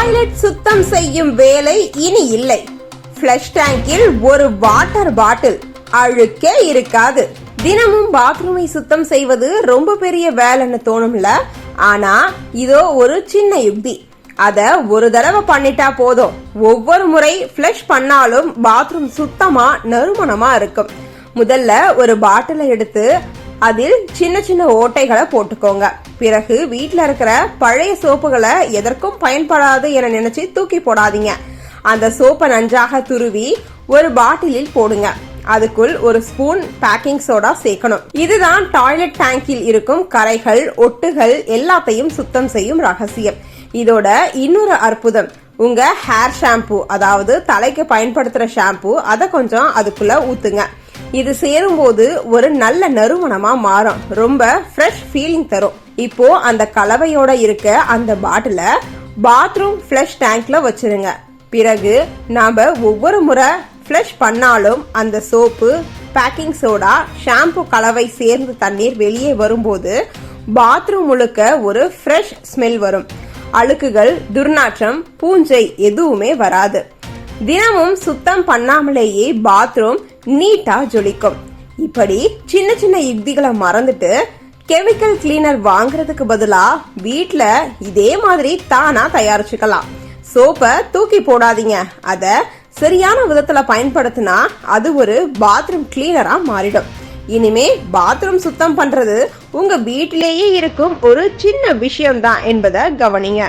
Toilet சுத்தம் செய்யும் வேலை இனி இல்லை. ஃப்ளஷ் டேங்கில் ஒரு வாட்டர் பாட்டில் அழுக்கே இருக்காது. தினமும் பாத்ரூமை சுத்தம் செய்வது ரொம்ப பெரிய வேலைன்னு தோணும்ல? ஆனா இதோ ஒரு சின்ன யுக்தி. அத ஒரு தடவை பண்ணிட்டா போதும். ஒவ்வொரு முறை ஃப்ளஷ் பண்ணாலும் பாத்ரூம் சுத்தமா நறுமணமா இருக்கும். முதல்ல ஒரு பாட்டிலை எடுத்து அதில் சின்ன சின்ன ஓட்டைகளை போட்டுக்கோங்க. பிறகு வீட்டில் இருக்கிற பழைய சோப்புகளை எதற்கும் பயன்படாது என நினைச்சு தூக்கி போடாதீங்க. அந்த சோப்பை நன்றாக துருவி ஒரு பாட்டிலில் போடுங்க. அதுக்குள் ஒரு ஸ்பூன் பேக்கிங் சோடா சேர்க்கணும். இதுதான் டாய்லெட் டேங்கில் இருக்கும் கரைகள் ஒட்டுகள் எல்லாத்தையும் சுத்தம் செய்யும் ரகசியம். இதோட இன்னொரு அற்புதம் உங்க ஹேர் ஷாம்பு அதாவது தலைக்கு பயன்படுத்துற ஷாம்பு அதை கொஞ்சம் அதுக்குள்ள ஊத்துங்க. இது சேரும்போது ஒரு நல்ல நறுமணமா மாறும். ரொம்ப ஃப்ரெஷ் ஃபீலிங் தரும். இப்போ அந்த கலவையோட இருக்க அந்த பாட்டில பாத்ரூம் ஃப்ளஷ் டேங்க்ல வச்சிருங்க. பிறகு நாம ஒவ்வொரு முறை ஃப்ளஷ் பண்ணாலும் அந்த சோப்பு பேக்கிங் சோடா ஷாம்பு கலவை சேர்ந்து தண்ணீர் வெளியே வரும்போது பாத்ரூம் முழுக்க ஒரு ஃப்ரெஷ் ஸ்மெல் வரும். அழுக்குகள் துர்நாற்றம் பூஞ்சை எதுவுமே வராது. தினமும் சுத்தம் பண்ணாமலேயே பாத்ரூம் நீட்டாக ஜொலிக்கும். இப்படி சின்ன சின்ன யுக்திகளை மறந்துட்டு கெமிக்கல் கிளீனர் வாங்குறதுக்கு பதிலாக வீட்டில் இதே மாதிரி தானாக தயாரிச்சுக்கலாம். சோப்பை தூக்கி போடாதீங்க. அதை சரியான விதத்தில் பயன்படுத்தினா அது ஒரு பாத்ரூம் கிளீனராக மாறிடும். இனிமே பாத்ரூம் சுத்தம் பண்றது உங்க வீட்டிலேயே இருக்கும் ஒரு சின்ன விஷயம்தான் என்பதை கவனிங்க.